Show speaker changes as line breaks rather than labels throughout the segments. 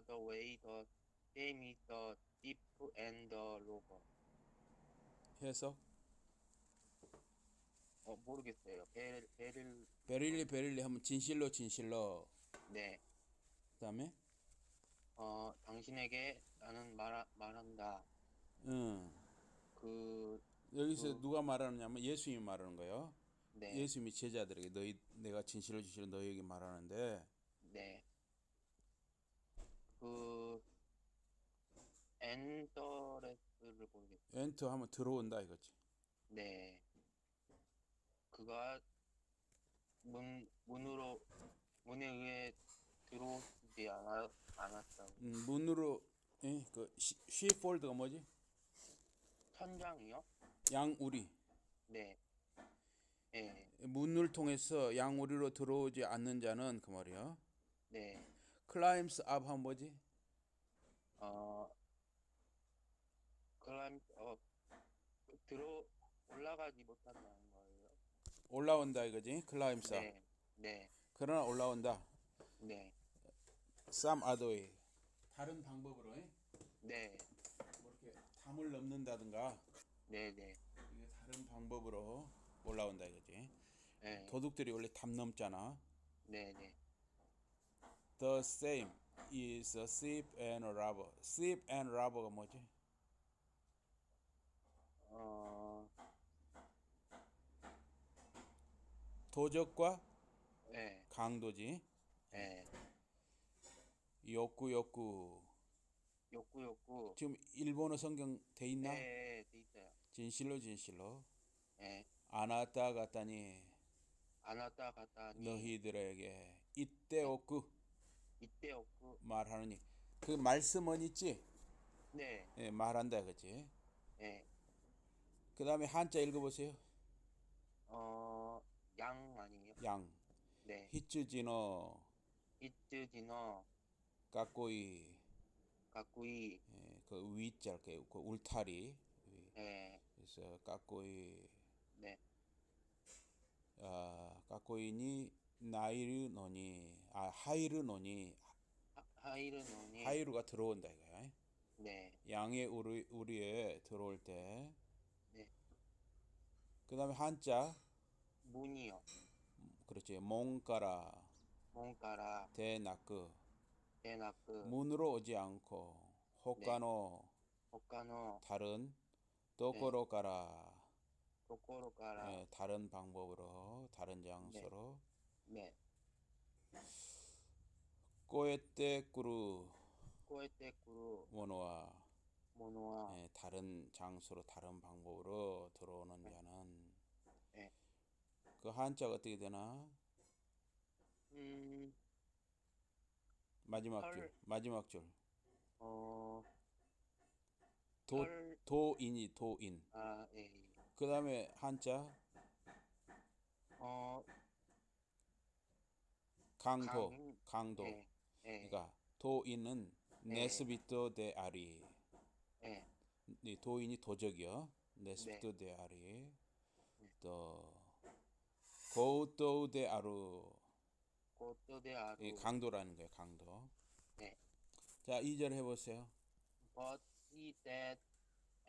other way, the same is the thief and the robber.
해석.
어, 모르겠어요. 베릴, 베릴,
베릴리 베릴리 하면 진실로 진실로.
네.
그다음에
어, 당신에게 나는 말, 말한다.
응.
그,
여기서
그-
누가 말하느냐면 예수님이 말하는 거예요.
네.
예수님이 제자들에게 너희 내가 진실로 진실로 너희에게 말하는데
네. 그, 엔더레스를 모르겠어요.
엔터 하면 들어온다 이거지.
네. 그가 문, 문으로, 문에 의해 들어오지 않아, 않았다고.
음, 문으로 예, 그 시, 시폴드가 뭐지?
천장이요?
양우리.
네. 네.
문을 통해서 양우리로 들어오지 않는 자는 그 말이야.
네.
클라임스 업 하면 뭐지?
어, 그럼, 어, 들어, 올라가지 못한다는 거예요.
올라온다 이거지. 클라임스 업.
네. 네.
그러나 올라온다.
네.
some other way. 다른 방법으로 예?
네.
뭐 이렇게 담을 넘는다든가
네. 네.
이게 다른 방법으로 올라온다 이거지.
네.
도둑들이 원래 담 넘잖아.
네. 네.
The same is a thief and a robber. thief and robber가 뭐지?
어,
도적과
네.
강도지.
네.
욕구 욕구.
욕구, 욕구.
지금 일본어 성경 돼 있나?
네. 돼 있어요.
진실로 진실로.
네.
안 왔다 갔다니
안 왔다 갔다니.
너희들에게 이때 없고
이때 없고.
말하느니 그 말씀은 있지
네.
예, 말한다 그지
네.
그 다음에 한자 읽어보세요
어, 양 아니에요?
양
네.
히츠지노
이츠지너,
까꼬이
가꾸이.
예, 그 위자 이렇게 그 울타리 위.
네.
그래서 까꼬이
네.
아 까꼬이니 나이르 노니 아 하이르 노니
하, 하이르노니.
하이루가 들어온다 이거야.
네.
양의 우리 우리에 들어올 때.
네.
그 다음에 한자.
문이요.
그렇지. 몽가라.
몽가라,
대나크
대나크,
문으로 오지 않고 호카노.
호카노,
다른 도코로 가라.
도코로가라.
예, 다른 방법으로 다른 장소로.
네.
꼬에떼 꾸루
코에테쿠루,
모노와
모노와.
예, 다른 장소로 다른 방법으로 들어오는 자는
네.
그 한자가 어떻게 되나
음,
마지막
헐.
줄 마지막 줄
어,
도,
헐.
도인이 도인
아, 예.
그 다음에 한자
어,
강도
강,
강도
예. 예.
그러니까 도인은
네.
네스비토 데 아리
예.
이 도인이 도적이요 네스비토
네.
데 아리 또 고우토 데 아루
고토데 아루.
이 강도라는 거예요 강도
네.
자 2절 해 보세요
But he that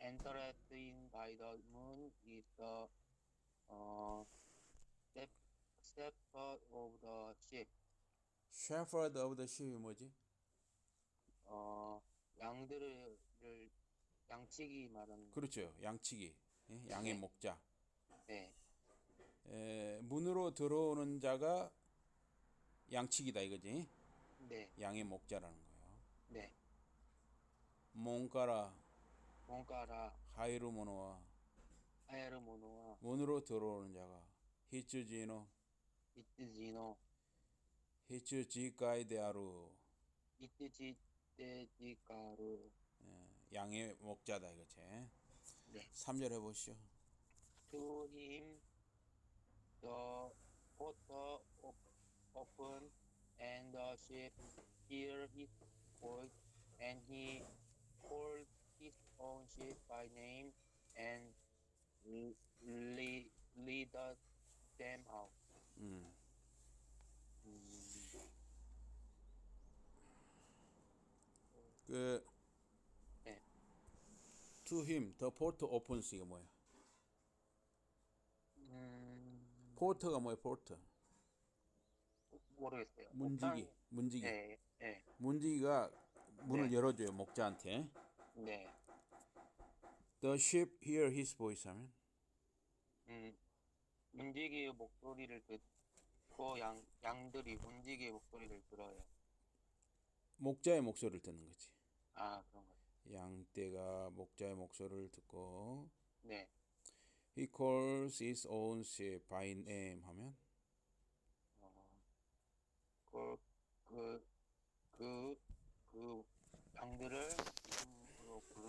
entereth in by the moon is the uh, shep- shepherd of the sheep.
Shepherd of the sheep 뭐지
어, 양들을 양치기 말하는
그렇죠 양치기 예? 양의
네.
목자
네.
에, 문으로 들어오는 자가 양치기다 이거지
네.
양의 목자라는 거예요
네.
몽가라
뭔가라
하이루모노와
하야르모노와
문으로 들어오는 자가 히츠지노
이뜨지노
히츠 지가이 데아루
이뜨지 때지가루
예, 양의 목자다 이거지
네.
3절 해보시죠
To him the porter op- opened and the sheep hear his voice and he called his own sheep by name and lead, leaded them out.
음.
음,
그
네.
to him the port opens 이게 뭐야?
음,
port가 뭐야? port
모르겠어요.
문지기 문지기
네, 네,
문지기가 문을
네.
열어줘요 목자한테.
네.
The sheep hear his voice 하면
음, 문지기의 목소리를 듣고 양, 양들이 문지기의 목소리를 들어요.
목자의 목소리를 듣는 거지.
아, 그런.
양떼가 목자의 목소리를 듣고
네.
he calls his own sheep by name 하면
어, 그, 그, 그, 그 양들을 이름으로 부르,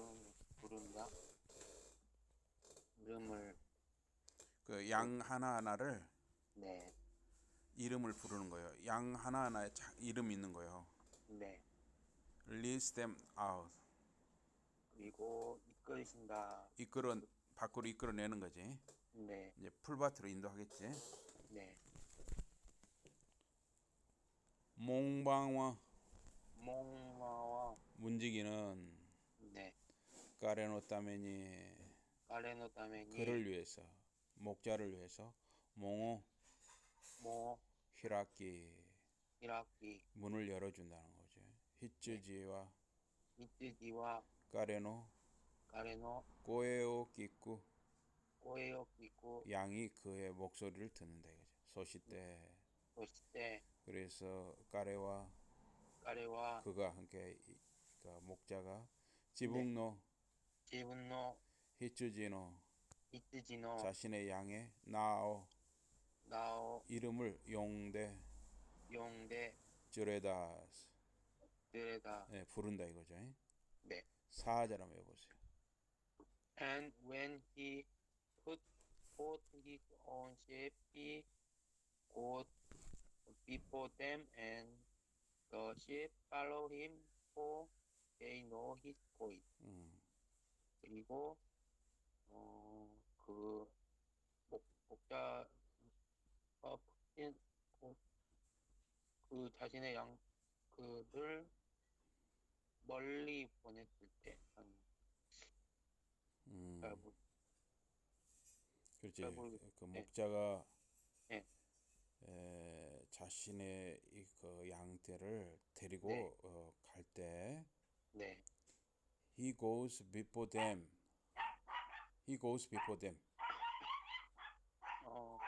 부른다. 이름을,
그 양 하나하나를
네,
이름을 부르는 거예요. 양 하나하나에 자- 이름이 있는 거예요.
네.
Leads them out.
그리고 이끌신다.
이끌어 밖으로 이끌어내는 거지.
네,
이제 풀밭으로 인도하겠지.
네.
몽방와
몽마와,
문지기는
네.
까레노타메니
까레노 타메니,
그를 위해서 목자를 위해서 몽오
모,
히라키
히라키,
문을 열어준다는 거죠. 히츠지와
이뜨지와
까레노
까레노,
꼬에오 끼꾸
꼬에요 끼고,
양이 그의 목소리를 듣는다 이거죠. 소시때
도시때,
그래서 까레와
까레와,
그가 함께 이- 그 목자가 지붕노
지분노,
히츠지노
이뜨지노,
자신의 양의 나오
나오,
이름을 용대
용대,
쭈레다스
드레다.
예, 부른다 이거죠.
네.
사자를 한번 해보세요.
And when he put forth his own shape, he goes before them, and the sheep follow him, for they know his voice.
음,
그리고 어, 그 목, 푸신 그, 그 자신의 양 그를 멀리 보냈을 때 한,
음,
잘 모-
그렇지. 그
네.
목자가
네.
에, 자신의 이 그 양떼를 데리고
네.
어, 갈때
네,
he goes before them. he goes before them.
어,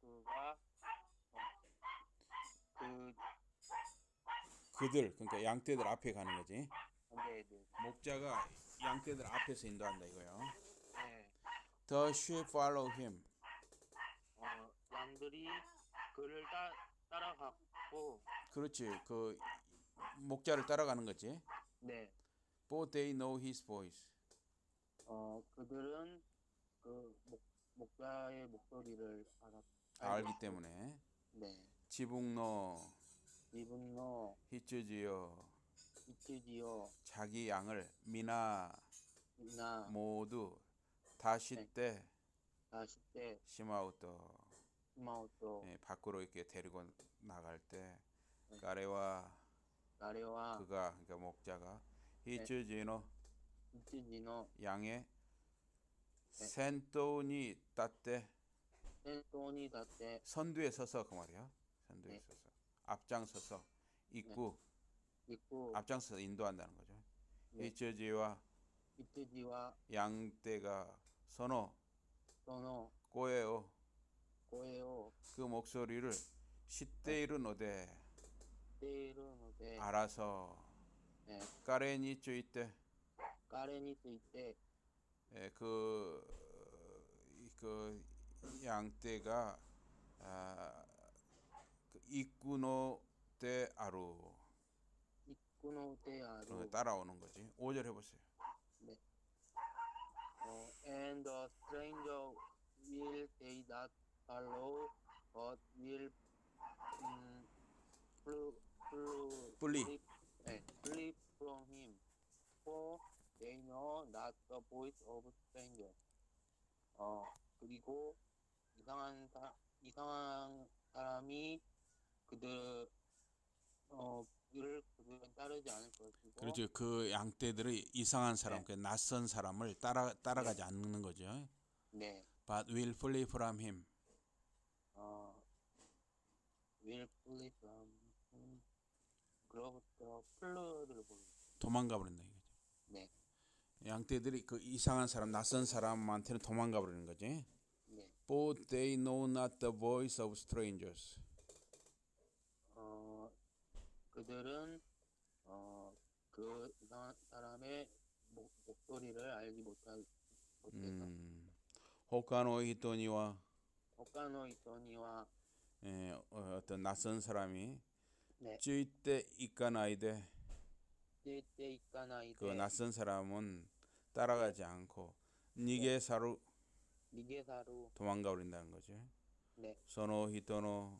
그가 어, 그
그들 그러니까 양떼들 앞에 가는 거지.
상대들
목자가 양떼들 앞에서 인도한다 이거요.
네,
The sheep follow him.
어, 양들이 그를 따, 따라갔고
그렇지. 그 목자를 따라가는 거지.
네,
For they know his voice.
어, 그들은 그 목, 목자의 목소리를 알아,
알기 때문에
네,
지붕노
이분노
히츠지요.
이트지요.
자기 양을 미나
나.
모두 다시
네.
때
다시 때
시마우토.
마우토.
예, 밖으로 이렇게 데리고 나갈 때
네.
까레와
나레와.
그가 그러니까 목자가 히츠지노
이트지노.
양의
네.
센토니 따때
센토니 다때
선두에 서서 그 말이야. 선두에
네.
서서 앞장서서 입구
있고
앞장서서 인도한다는 거죠.
네.
히츠지와
이트지와
양떼가 선호
소노
꼬에요.
고에오
그 목소리를 시대 이르 노데
테이르노데
알아서.
네,
까레니 쭈이때.
까레니 쓰이때.
예, 그, 그 양떼가 아, 그 이꾸노 때 아루
이쿠노 테아루
어, 따라오는 거지. 5절 해보세요.
어, and the stranger will they not follow but will um, flew, flew,
Flee.
네, flee from him for they know not the voice of stranger 어 그리고 이상한 사, 이상한 사람이 그들 어 그를 그들한테 따르지 않을 것이고
그렇죠. 그 양떼들이 이상한 사람,
네.
그 낯선 사람을 따라 따라가지 않는 거죠.
네.
But will flee from him.
어, will flee from him. 그로부터 플루를 보는
도망가 버린다 이거죠.
네.
양떼들이 그 이상한 사람, 낯선 사람한테는 도망가 버리는 거지.
네.
Both they know not the voice of strangers.
어, 그들은 어, 그 사람의 목, 목소리를 알지
히토니와
오카노 이토니와
예, 어, 어떤 낯선 사람이
네.
쯔이때 이까나이데
떼떼 이까나이데
그 낯선 사람은 따라가지 않고
니게사루
도망가 버린다는 거죠.
네.
히토노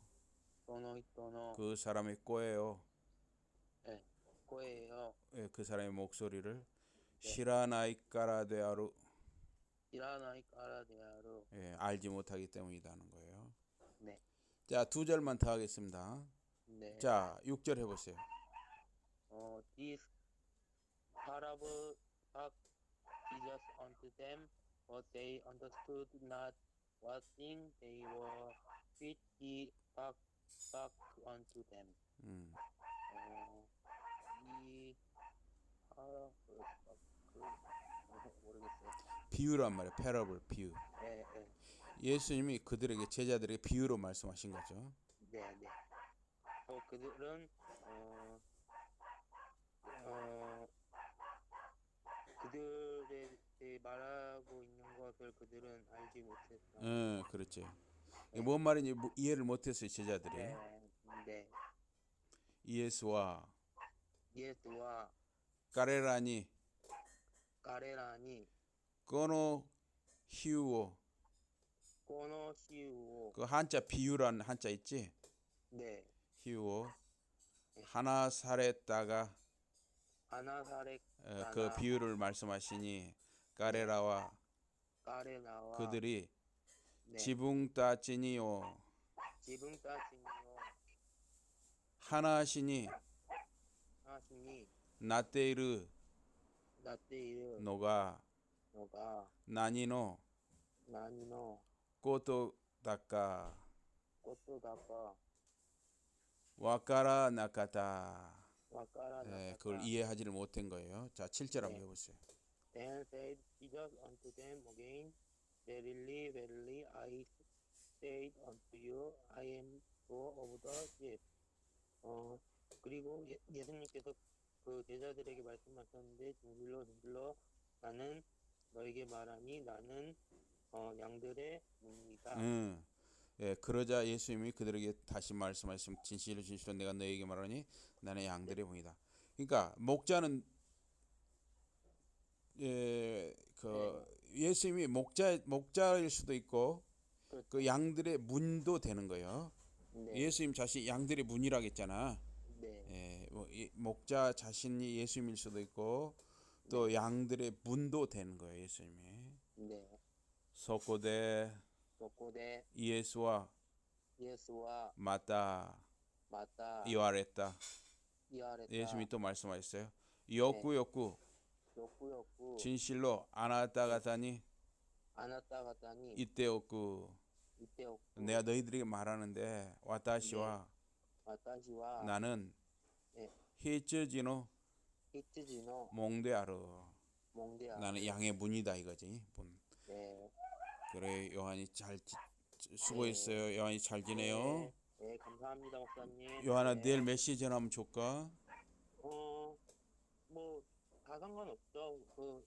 소노 히토노
그 사람의 꼬예요.
네. 거예요.
예, 그 사람의 목소리를 시라나이까라데아루
이라나이 까라데아루
예, 알지 못하기 때문이다는 거예요.
네.
자, 두 절만 더 하겠습니다.
네.
자, 6절 해 보세요.
어, this parable spake Jesus unto them, but they understood not what thing they were which he spake unto them.
음.
어, 이 모르겠어요.
비유란 말이에요. 패러블 비유.
예, 예,
예수님이 그들에게 제자들에게 비유로 말씀하신 거죠.
네, 네. 어, 그들은 어, 어, 그들에 대해 말하고 있는 것을 그들은 알지 못했다.
예, 그렇지. 이게 뭔 말인지 뭐 이해를 못했어요 제자들이.
네, 네.
예수와
예수와
까레라니.
가레라니.
거노 히우오.
고노시우오.
그 한자 비유란 한자 있지?
네.
히우오. 하나 살했다가
아나사렉
어, 그 비유를 말씀하시니 까레라와
가레나와
그들이
네.
지붕 따지니요.
지붕 따지니요.
하나시니 예,
나카타
그걸 이해하지를 못한 거예요. 자, 7절 한번
네.
해보세요.
Then said Jesus unto them again, Verily, verily, I say unto you, I am door of the sheep. 어, 그리고 예, 예수님께서 그 제자들에게 말씀하셨는데, 진실로, 진실로, 나는 너에게 말하니, 나는 어, 양들의 문이다.
응. 예, 그러자 예수님이 그들에게 다시 말씀하시면 진실로 진실로 내가 너에게 말하니 나는 양들의 봉이다. 그러니까 목자는 예, 그 예수님이 목자 목자일 수도 있고 그 양들의 문도 되는 거예요.
네,
예수님 자신 양들의 문이라고 했잖아.
네,
예, 뭐 이- 목자 자신이 예수님일 수도 있고 또 양들의 문도 되는 거예요, 예수님이.
네.
소고대
소고대
예수와
예수와
마다
마다
이와랬다.
이아레타
예수님이 또 말씀하셨어요. 욕구 욕구.
욕구 욕구.
진실로 아나타가다니?
아나타가다니.
이때 욕구.
이때 욕구.
내가 너희들에게 말하는데 와타시와.
와타시와.
나는
네.
히츠지노
히츠지노
몽데아르
몽디아
나는 양의 문이다 이거지. 본.
네.
그래 요한이 잘 지- 수고했어요. 요한이 잘 지내요.
네, 네, 감사합니다 목사님
요한아
네.
내일 몇 시에 전화하면 좋까?
어, 뭐, 다 상관없죠. 그,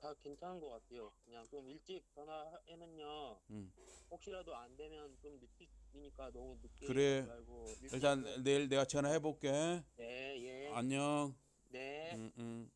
다 괜찮은 것 같아요. 그냥 좀 일찍 전화하면요.
응.
혹시라도 안 되면 좀 늦 으니까 너무 늦게
그래.
말고
일단
좀-
내일 내가 전화해 볼게.
네, 예.
안녕.
네.
응, 응.